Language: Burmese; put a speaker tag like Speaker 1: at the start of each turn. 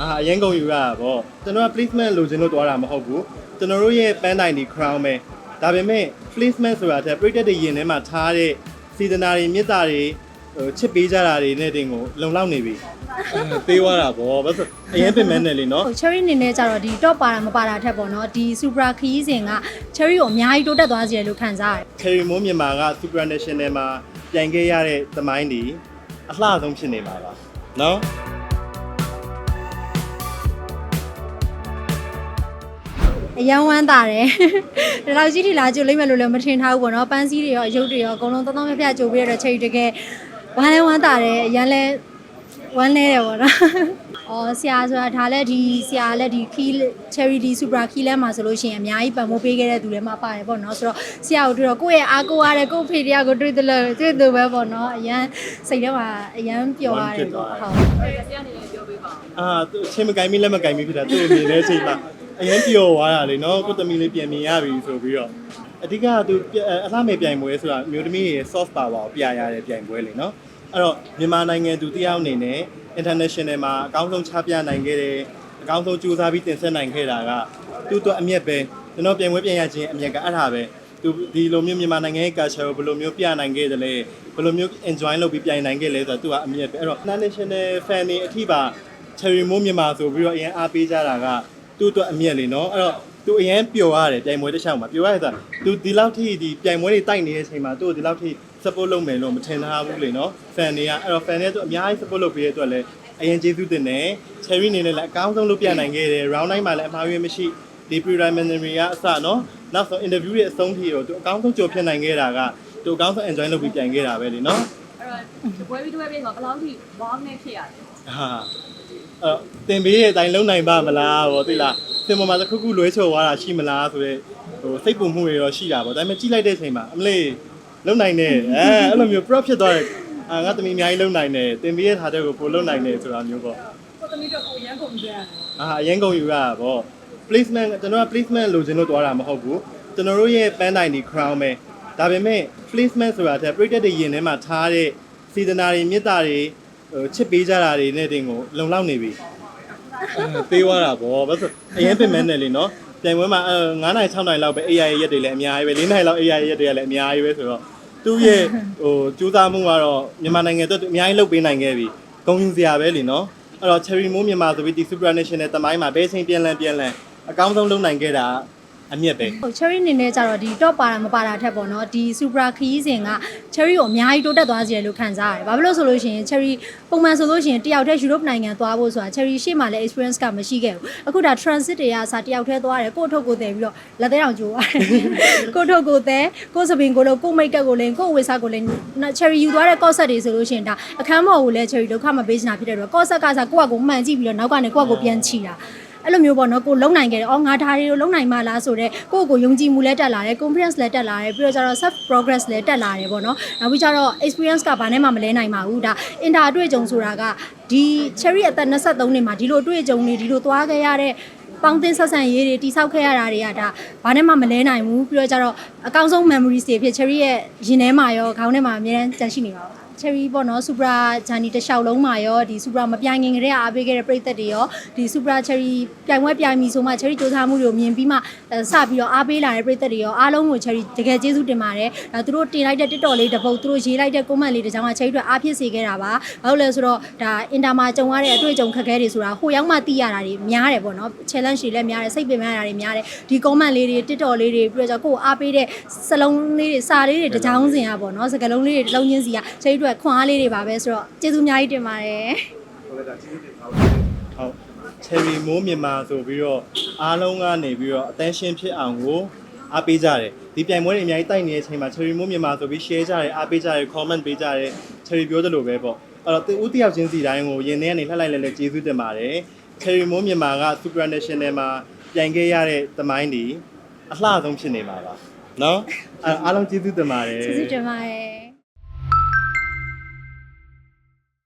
Speaker 1: အာအရင်ကုန်ယူရတာပေါ့ကျွန်တော်က placement လိုချင်လို့တွားတာမဟုတ်ဘူးကျွန်တော်တို့ရဲ့ပန်းတိုင်ဒီ crown ပဲဒါပေမဲ့ placement ဆိုတာတဲ့ပရိသတ်တွေရင်ထဲမှာထားတဲ့စေတနာတွေမေတ္တာတွေဟိုချစ်ပေးကြတာတွေနဲ့တင်ကိုလုံလောက်နေပြီအဲသေးသွားတာပေါ့ဘာလို့လဲဆိုအရင်ပြင်မဲ့နေလေနော်
Speaker 2: ဟို cherry အနေနဲ့ကြတော့ဒီ top ပါတာမပါတာထက်ပေါ့နော်ဒီ supra ခရီးစဉ်က cherry ကိုအများကြီးတိုးတက်သွားစေတယ်လို့ခံစားရတယ်
Speaker 1: Cherry Moon မြန်မာက Supranational မှာပြိုင်ခဲ့ရတဲ့သမိုင်းဒီအလှဆုံးဖြစ်နေမှာပါနော်
Speaker 2: အယံဝမ်းတာတယ်ဒီလောက်ကြီးထိလာကြိုလိမ့်မယ်လို့လည်းမထင်ထားဘူးပေါ့နော်ပန်းစည်းတွေရောအယုတ်တွေရောအကုန်လုံးတောင်းတောင်းပြပြကြိုပြီးရတော့ cherry တကယ်ဝမ်းလဲဝမ်းတာတယ်အရန်လဲဝမ်းလဲတယ်ပေါ့နော်အော်ဆရာဆိုတာဒါလည်းဒီဆရာလည်းဒီခီး cherry ဒီ supra ခီးလဲမှာဆိုလို့ရှိရင်အများကြီးပံ့ပိုးပေးခဲ့တဲ့သူတွေမှာပါတယ်ပေါ့နော်ဆိုတော့ဆရာကိုတွေ့တော့ကိုယ့်ရဲ့အားကိုးရတဲ့ကိုယ့်ဖေတရားကိုတွေ့တယ်လို့တွေ့တယ်ပဲပေါ့နော်အရန်စိတ်ထဲမှာအရန်ပျော်ရတယ်ပေါ့ဟုတ်
Speaker 1: အာသူအချင်းမကင်မီလက်မကင်မီဖြစ်တာသူ့အနေနဲ့ချိန်မှာ အရင်ပျော်သွားတာလေနော်ကိုတမီလေးပြန်မြင်ရပြီဆိုပြီးတော့အဓိကကသူပြအလှမဲ့ပြိုင်ပွဲဆိုတာမျိုးသမီးရဲ့ soft power ကိုပြရတဲ့ပြိုင်ပွဲလေနော်အဲ့တော့မြန်မာနိုင်ငံသူတယောက်အနေနဲ့ international မှာအကောင်းဆုံးချပြနိုင်ခဲ့တယ်အကောင်းဆုံးကြိုးစားပြီးတင်ဆက်နိုင်ခဲ့တာကသူ့အတွက်အမျက်ပဲကျွန်တော်ပြိုင်ပွဲပြန်ရခြင်းအမျက်ကအဲ့ဒါပဲသူဒီလိုမျိုးမြန်မာနိုင်ငံရဲ့ culture ကိုဘယ်လိုမျိုးပြနိုင်ခဲ့တယ်လဲဘယ်လိုမျိုး enjoy လုပ်ပြီးပြိုင်နိုင်ခဲ့လဲဆိုတော့သူကအမျက်ပဲအဲ့တော့ international fan တွေအထိပါ cherry moon မြန်မာဆိုပြီးတော့အရင်အားပေးကြတာက သူ့အတွက်အမျက်လေနော်အဲ့တော့သူအရင်ပျော်ရတယ်ပြိုင်ပွဲတစ်ချောင်းမှာပျော်ရတယ်ဆိုတာသူဒီလောက်ထိဒီပြိုင်ပွဲတွေတိုက်နေတဲ့အချိန်မှာသူ့ကိုဒီလောက်ထိ support လုပ်မယ်လို့မထင်ထားဘူးလေနော် fan တွေကအဲ့တော့ fan တွေကသူအများကြီး support လုပ်ပေးတဲ့အတွက်လည်းအရင်ကျေးဇူးတင်တယ် cherry အနေနဲ့လည်းအကောင်းဆုံးလုပ်ပြနိုင်ခဲ့တယ် round 9မှာလည်းအမှားယွင်းမရှိဒီ preliminary ကအစနော်နောက်ဆုံး interview ရဲ့အဆုံးထိတော့သူအကောင်းဆုံးကြိုဖြစ်နိုင်ခဲ့တာကသူအကောင်းဆုံး enjoy လုပ်ပြီးပြိုင်ခဲ့တာပဲလေနော်
Speaker 3: အဲ့တော့ဘွဲပြီးတွဲပြီးဆိုတော့ဘယ်လောက်ထိဘောင်းနဲ့ဖြစ်ရလဲ
Speaker 1: ဟာ အဲ့တင်ပေးတဲ့အတိုင်းလုံနိုင်ပါမလားဗောသိလားစင်ပေါ်မှာတစ်ခုခုလွဲချော်သွားတာရှိမလားဆိုတော့ဟိုစိတ်ပူမှုတွေတော့ရှိတာဗောဒါပေမဲ့ကြည့်လိုက်တဲ့အချိန်မှာအမလေးလုံနိုင်တယ်အဲအဲ့လိုမျိုး prop ဖြစ်သွားတယ်အာငါသမီးအများကြီးလုံနိုင်တယ်တင်ပေးတဲ့ထားတဲ့ကိုပိုလုံနိုင်တယ်ဆိုတာမျိုးပေါ့
Speaker 3: ကိုသမီးတို့ကိုရန်ကုန်ပြန်
Speaker 1: အာအရင်ကုန်ယူရတာဗော placement ကျွန်တော်က placement လိုချင်လို့တွားတာမဟုတ်ဘူးကျွန်တော်တို့ရဲ့ပန်းတိုင်ဒီ crown ပဲဒါပေမဲ့ placement ဆိုတာတဲ့ပရိသတ်တွေရင်ထဲမှာထားတဲ့စေတနာတွေမေတ္တာတွေ ဟိုချစ်ပေးကြတာတွေနဲ့တင်ကိုလုံလောက်နေပြီအဲသေးသွားတာဗောဘာလို့လဲအရင်ပြင်မဲ့နေလေနော်ပြိုင်ပွဲမှာအဲ9နိုင်6နိုင်လောက်ပဲ AI ရဲ့ရက်တွေလည်းအများကြီးပဲ4နိုင်လောက် AI ရဲ့ရက်တွေကလည်းအများကြီးပဲဆိုတော့သူ့ရဲ့ဟိုကြိုးစားမှုကတော့မြန်မာနိုင်ငံအတွက်သူအများကြီးလုပ်ပေးနိုင်ခဲ့ပြီဂုဏ်ယူစရာပဲလीနော်အဲ့တော့ Cherry Moon မြန်မာဆိုပြီးဒီ Supranational တမိုင်းမှာဘယ်ချိန်ပြန်လန်းပြန်လန်းအကောင်းဆုံးလုပ်နိုင်ခဲ့တာ အမြတ်ပဲ
Speaker 2: ဟို cherry အနေနဲ့ကြတော့ဒီ top ပါတာမပါတာထက်ပေါ့နော်ဒီ supra ခရီးစဉ်က cherry ကိုအများကြီးတိုးတက်သွားစေတယ်လို့ခံစားရတယ်။ဘာဖြစ်လို့ဆိုလို့ရှိရင် cherry ပုံမှန်ဆိုလို့ရှိရင်တယောက်တည်း Europe နိုင်ငံသွားဖို့ဆိုတာ cherry ရှေ့မှာလည်း experience ကမရှိခဲ့ဘူး။အခုဒါ transit တွေကစာတယောက်တည်းသွားတယ်ကိုယ့်အထုတ်ကိုယ်တည်ပြီးတော့လက်သေးအောင်ကြိုးရတယ်။ကိုယ့်အထုတ်ကိုယ်တည်ကိုယ့်စပင်ကိုယ်လို့ကိုယ့် make up ကိုလည်းကိုယ့်ဝေစာကိုလည်း cherry ယူသွားတဲ့ concept တွေဆိုလို့ရှိရင်ဒါအခန်းမော်ကိုလည်း cherry ဒုက္ခမပေးချင်တာဖြစ်တဲ့အတွက် concept ကစားကိုယ့်အကိုမှန်ကြည့်ပြီးတော့နောက်ကနေကိုယ့်အကိုပြန်ချီတာ။ အဲ့လိုမျိုးပေါ့နော်ကိုလုံနိုင်ခဲ့တယ်။အော်ငါဒါတွေကိုလုံနိုင်မှလားဆိုတော့ကိုယ့်ကိုယုံကြည်မှုလည်းတက်လာတယ် confidence လည်းတက်လာတယ်ပြီးတော့ကျတော့ self progress လည်းတက်လာတယ်ပေါ့နော်။နောက်ပြီးကျတော့ experience ကဘာနဲ့မှမလဲနိုင်ပါဘူး။ဒါ inter အတွေ့အကြုံဆိုတာကဒီ cherry အသက်23နှစ်မှာဒီလိုအတွေ့အကြုံတွေဒီလိုသွားခဲ့ရတဲ့ပေါင်းတင်ဆက်ဆံရေးတွေတိဆောက်ခဲ့ရတာတွေကဒါဘာနဲ့မှမလဲနိုင်ဘူးပြီးတော့ကျတော့အကောင်းဆုံး memories တွေဖြစ် cherry ရဲ့ရင်ထဲမှာရောခေါင်းထဲမှာအများတန်းကြန့်ရှိနေပါဘူး cherry ပေါ့နော် supra journey တစ်လျှောက်လုံးမှာရောဒီ supra မပြိုင်ခင်ကတည်းကအားပေးခဲ့တဲ့ပရိသတ်တွေရောဒီ supra cherry ပြိုင်ပွဲပြိုင်ပြီဆိုမှ cherry စူးစမ်းမှုတွေကိုမြင်ပြီးမှအဲစပြီးတော့အားပေးလာတဲ့ပရိသတ်တွေရောအားလုံးကို cherry တကယ်ကျေးဇူးတင်ပါတယ်ဒါသူတို့တင်လိုက်တဲ့ TikTok လေးတစ်ပုတ်သူတို့ရေးလိုက်တဲ့ comment လေးတစ်ကြောင်းက cherry တို့အားဖြစ်စေခဲ့တာပါဘာလို့လဲဆိုတော့ဒါ inter မှာကြုံရတဲ့အတွေ့အကြုံခက်ခဲတွေဆိုတာဟိုရောက်မှသိရတာတွေများတယ်ပေါ့နော် challenge တွေလည်းများတယ်စိတ်ပင်ပန်းရတာတွေများတယ်ဒီ comment လေးတွေ TikTok လေးတွေပြီးတော့ကျကိုယ်အားပေးတဲ့စလုံးလေးတွေစာလေးတွေတစ်ကြောင်းစင်อ่ะပေါ့နော်စကလုံးလေးတွေတစ်လုံးချင်းစီက cherry တို့အတွက်ခွန်အားလေးတွေပါပဲဆိုတော့ကျေးဇူးအများကြီးတင်ပါတယ်
Speaker 1: ဟုတ် Cherry Mo မြန်မာဆိုပြီးတော့အားလုံးကနေပြီးတော့ attention ဖြစ်အောင်ကိုအားပေးကြတယ်ဒီပြိုင်ပွဲတွေအများကြီးတိုက်နေတဲ့အချိန်မှာ Cherry Mo မြန်မာဆိုပြီး share ကြတယ်အားပေးကြတယ် comment ပေးကြတယ် Cherry ပြောသလိုပဲပေါ့အဲ့တော့ဦးတယောက်ချင်းစီတိုင်းကိုရင်ထဲကနေလှလိုက်လဲလဲကျေးဇူးတင်ပါတယ် Cherry Mo မြန်မာက Super National မှာပြိုင်ခဲ့ရတဲ့သမိုင်းဒီအလှဆုံးဖြစ်နေမှာပါနော်အားလုံးကျေးဇူးတင်ပါတယ်
Speaker 2: ကျေးဇူးတင်ပါတယ်